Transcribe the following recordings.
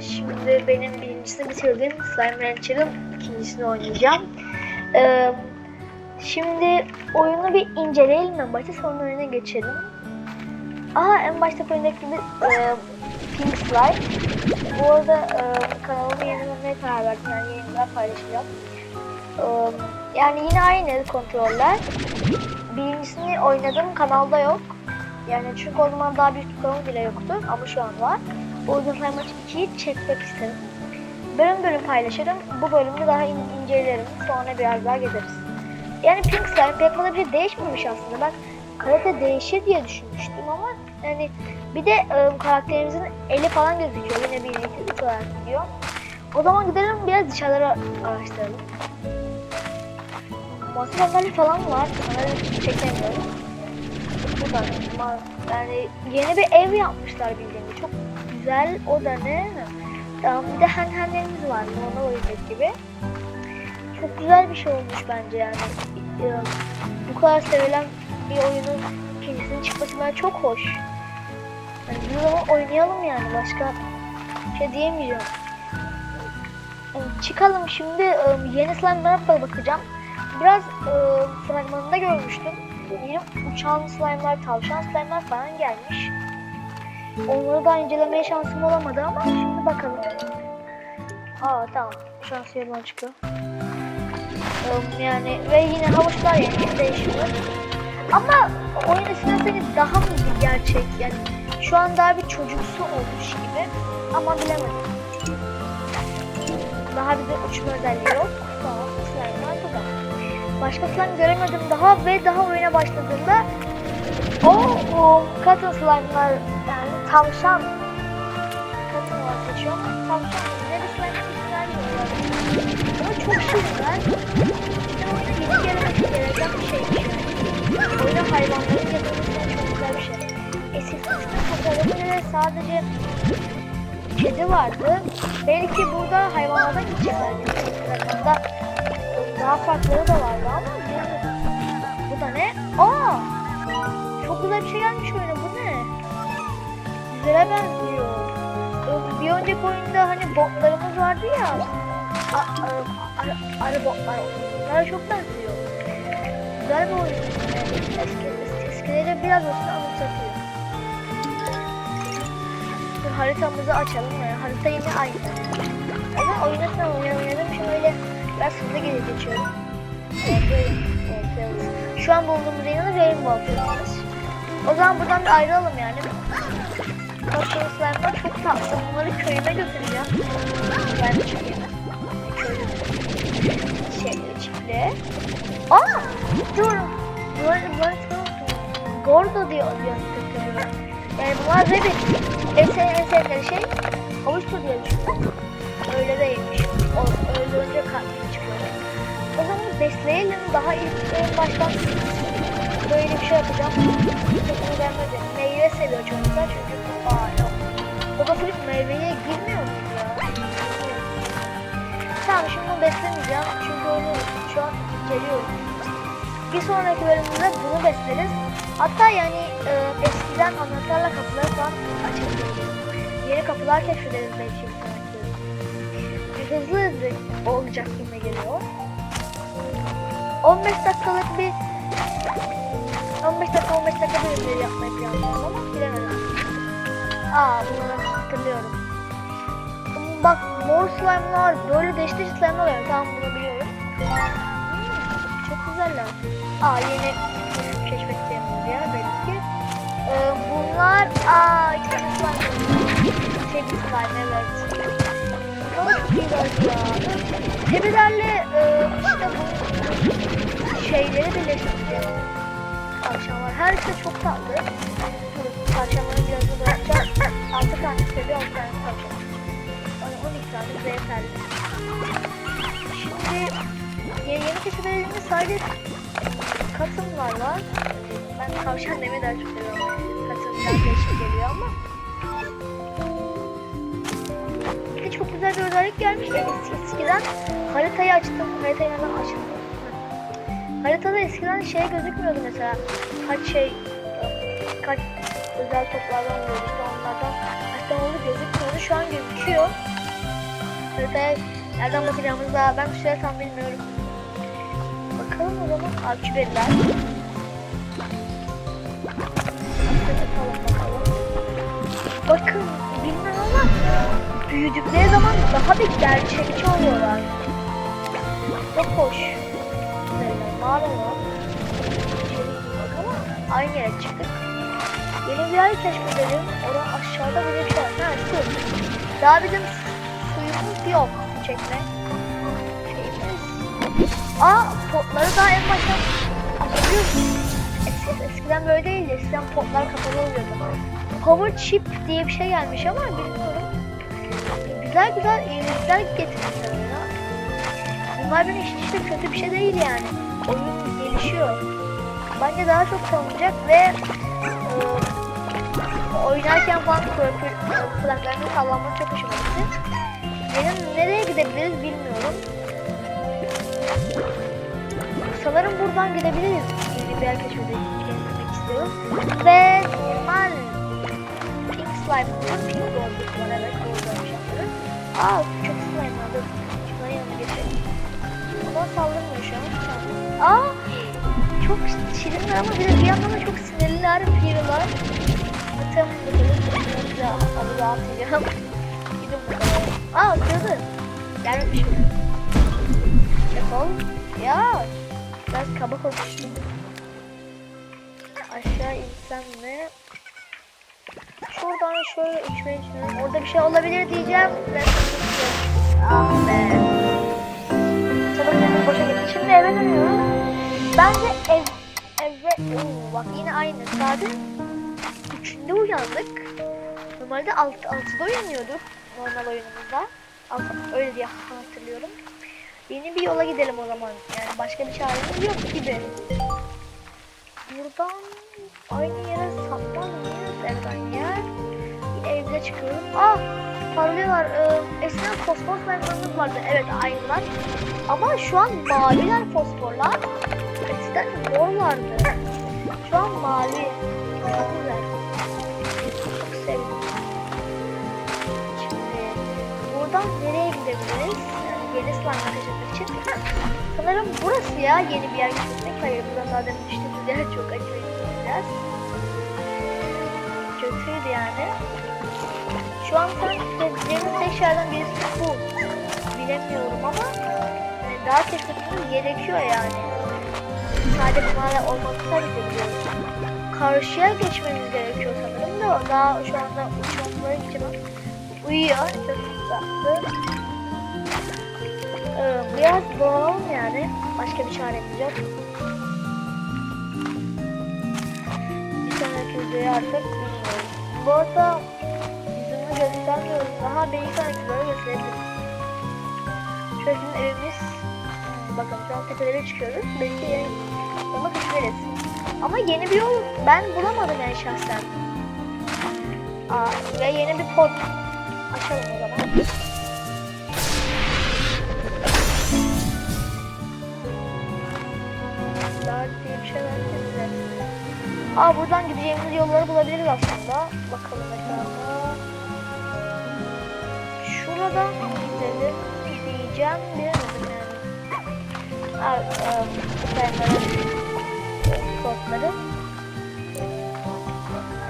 Şimdi benim birincisini bitirdim. Slime Rancher'ın ikincisini oynayacağım. Ee, şimdi oyunu bir inceleyelim en başta sonra oyuna geçelim. Aha en başta oyundaki bir e, Pink Slime. Bu arada e, kanalımı yenilemeye karar verdim. Yani yeniden paylaşacağım. Ee, yani yine aynı kontroller. Birincisini oynadım kanalda yok. Yani çünkü o zaman daha bir kanal bile yoktu ama şu an var. O yüzden Slime Maç 2'yi çekmek istedim. Bölüm bölüm paylaşırım. Bu bölümde daha in- incelerim. Sonra biraz daha gezeriz. Yani Pink Slime pek fazla bir şey değişmemiş aslında. Ben karate değişir diye düşünmüştüm ama yani bir de e, karakterimizin eli falan gözüküyor. Yine bir iki üç olarak gidiyor. O zaman gidelim biraz dışarıları araştıralım. Masa sandalye falan var. Onları çekemiyorum. Buradan yani yeni bir ev yapmışlar bildiğin gibi. Çok güzel. O da ne? Tamam bir de henhenlerimiz var. Ona oyuncak gibi. Çok güzel bir şey olmuş bence yani. Ee, Bu kadar sevilen bir oyunun ikincisinin çıkması bence çok hoş. Yani bir zaman oynayalım yani. Başka şey diyemeyeceğim. Yani çıkalım şimdi e, yeni slime'lara bakacağım. Biraz fragmanında görmüştüm. Yeni uçan slime'lar, tavşan slime'lar falan gelmiş. Onları da incelemeye şansım olamadı ama şimdi bakalım. Aa tamam. Şu an sıyırma çıkıyor. Ee, Yani ve yine havuçlar yani değişiyor. Ama oyun isterseniz daha mı bir gerçek yani şu an daha bir çocuksu olmuş gibi ama bilemedim. Daha bir de uçma özelliği yok. Tamam slime'lar bu da. Başka slime göremedim daha ve daha oyuna başladığımda o, o cotton slime'lar yani tavşan var seçiyor ama tavşan ne bir slime hiç vermiyorlar. Ama çok şirinler. İşte oyuna yeni gelmesi gereken bir yani. Oyuna hayvanların yapılması çok güzel bir şey. Eskiden tasarımında sadece kedi vardı. Belki burada hayvanlardan gidecekler. Fragmanda daha farkları da vardı ama. Bu da ne? Aa! Çok güzel bir şey gelmiş oyuna. Bu ne? Güzele benziyor. Bir önceki oyunda hani botlarımız vardı ya. Arı, botlar. Bunlara çok benziyor. Güzel bir oyun. Eski, eskileri biraz olsun anımsatıyor. Dur haritamızı açalım. Yani harita yine aynı. Ama oyunu sen oynadım. Şimdi öyle biraz hızlı geri geçiyorum. Şu an bulunduğumuz yerin Rainbow Fields. O zaman buradan bir ayrılalım yani. Slime'lar çok tatlı. Bunları köyüme götüreceğim. Çekeyim. Köyüme. Şey, çiftliğe. Aa! Dur. Bunları, bunları tanıtım. Gordo diyor diyor kötü Yani bunlar rabbit. En sevdiğim en sevdiğim şey havuçtur diye düşünüyorum. Öyle değilmiş. O, önce kalbim çıkıyor. O zaman besleyelim. Daha ilk en baştan böyle bir şey yapacağım. Çok gelmedi. Meyve seviyor çocuklar çünkü. Baba Flip meyveye girmiyor mu ya? Tamam şimdi bunu beslemeyeceğim çünkü onu şu an inceliyorum. Bir sonraki bölümde bunu besleriz. Hatta yani e, eskiden anahtarla kapıları falan açabiliriz. Yeni kapılar keşfederiz belki bir sonraki. Hızlı hızlı olacak gibi geliyor. 15 dakikalık bir 15 dakika 15 dakika bölümleri yapmayı planlıyorum ama bilemedim. Aa bunları hatırlıyorum. Bak mor slime'lar böyle değişik slime'lar oluyor. Tamam bunu biliyorum. Hmm, çok güzeller. Aa yeni keşfettiğimiz yer belli ki. Ee, bunlar aa tane slime. Kedi slime evet. Çok güzel ya. Kedilerle e, işte bu şeyleri birleştireceğim. Tavşanlar. Her şey çok tatlı. Dur, 6 tane seviye 10 tane tavşan. Yani 12 tane bize yeterli. Şimdi yeni, keşiflerimizde sadece katımlar var. Ben tavşan demeyi daha çok seviyorum. Katım biraz değişik geliyor ama. Bir de çok güzel bir özellik gelmiş. Eski, eskiden haritayı açtım. Haritayı hemen açtım. Haritada eskiden şey gözükmüyordu mesela. Kaç şey, kaç özel toplardan oluyordu kaç tane oldu gözükmüyordu. şu an gözüküyor. Haritaya nereden bakacağımızı daha ben süre tam bilmiyorum. Bakalım o zaman akübetler. Bakalım bakalım. Bakın bilmem ama büyüdükleri zaman daha bir gerçekçi oluyorlar. Çok hoş. Girdik ama aynı yere çıktık. Yeni bir yer keşfedelim. Orada aşağıda böyle bir var. Ha su. Daha bizim su- suyumuz yok. Çekme. Şeyimiz. Aa potları daha en baştan hatırlıyor musun? Eski, eskiden böyle değildi. Eskiden potlar kapalı oluyordu. Power chip diye bir şey gelmiş ama bilmiyorum. Güzel güzel iyilikler getirmişler. Bunlar beni hiç, hiç de kötü bir şey değil yani. Oyun gelişiyor. Bence daha çok tanınacak ve e, oynarken falan kulak- kulaklarını sallamak çok hoşuma gitti. Benim nereye gidebiliriz bilmiyorum. Sanırım buradan gidebiliriz. Yeni bir yer keşfetmek istiyoruz. Ve normal pink slime, pink goldluk var evet doğru görmüşüm. Aa küçük slime. Dur. Şunların yanına geçelim. Ama saldırmıyor şu an. Aa çok şirinler ama bir, bir yandan da çok sinirliler, piriler. Bakalım. Ya, adı da atacağım. Gidin bakalım. Aa cadı. Ya. Biraz kaba konuştum. Aşağı insem mi? Şuradan şöyle içmeye düşünüyorum. Orada bir şey olabilir diyeceğim. Ve Ah be. Benim boşa gitti. Şimdi eve dönüyorum. Bence ev, eve, Oo, bak yine aynı. Sadece üçünde uyandık. Normalde alt, altıda uyanıyorduk normal oyunumuzda. Alt, öyle diye hatırlıyorum. Yeni bir yola gidelim o zaman. Yani başka bir çaremiz yok gibi. Buradan aynı yere sapmaz mıyız? Evet aynı yer. Yine evimize çıkıyoruz. Aa parlıyorlar. Ee, eskiden fosfor slime'larımız vardı. Evet aynılar. Ama şu an maviler fosforlar. Eskiden morlardı. Şu an mavi. Gidebiliriz? Yeni slime keşfetmek için. Ha, Sanırım burası ya yeni bir yer keşfetmek. Hayır buradan daha demin düştüğümüz yer çok acıydı biraz. Kötüydü yani. Şu an sen gezeceğimiz tek şeylerden birisi bu. Bilemiyorum ama yani daha keşfetmemiz gerekiyor yani. Sadece bunlarla olması tabii ki biliyoruz. Karşıya geçmemiz gerekiyor sanırım da daha şu anda uçmakları için uyuyor. Çok tatlı. Ee, biraz dolanalım yani. Başka bir çaremiz yok. Bir sonraki videoyu artık bilmiyorum. Bu arada yüzümü göstermiyorum. Daha bir sonraki videoyu gösterebilirim. Şöyle bizim evimiz. Hmm, Bakın şu an tepelere çıkıyoruz. Belki yeni yola düşeriz. Ama yeni bir yol ben bulamadım yani şahsen. Aa, ya yeni bir pod açalım o zaman. Aa buradan gideceğimiz yolları bulabiliriz aslında. Bakalım etrafa. Şuradan gidelim diyeceğim bilemedim yani. Aa, e.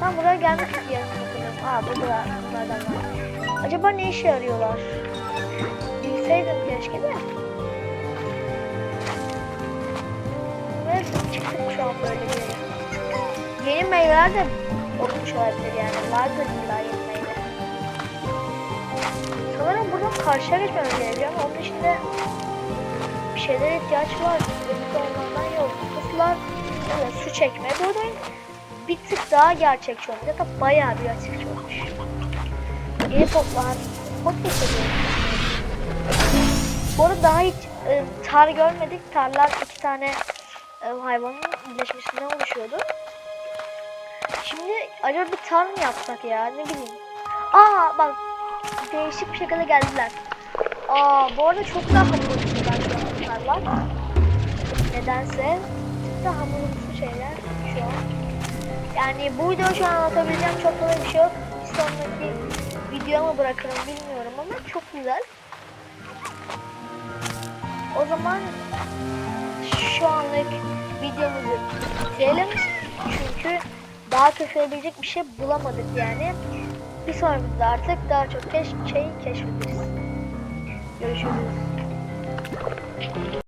Tam buraya gelmiştik yarın bakalım. Aa burada bunlardan var. Acaba ne işe yarıyorlar? Bilseydim keşke de. Yeni meyveler olmuş olabilir yani. Vardır illa yeni meyve. Sanırım buradan karşıya geçmemiz gerekiyor ama onun de bir şeylere ihtiyaç var. Benim onlardan yok. Puslar evet, su çekme. Bu oyun bir tık daha gerçekçi olmuş. Hatta bayağı bir gerçekçi olmuş. Yeni potlar. Pot geçiyor. Bu arada daha hiç e, tar görmedik. Tarlar iki tane e, hayvanın birleşmesinden oluşuyordu. Şimdi acaba bir tar mı yapsak ya ne bileyim. Aa bak değişik bir şekilde geldiler. Aa bu arada çok daha an tarlar. Nedense daha hamurumsu şeyler şu an. Yani bu videoyu şu an anlatabileceğim çok fazla bir şey yok. Bir sonraki videoma bırakırım bilmiyorum ama çok güzel. O zaman şu anlık videomuzu bitirelim. Çünkü daha keşfedebilecek bir şey bulamadık yani. Bir sonrakinde artık daha çok keş şey keşfederiz. Görüşürüz.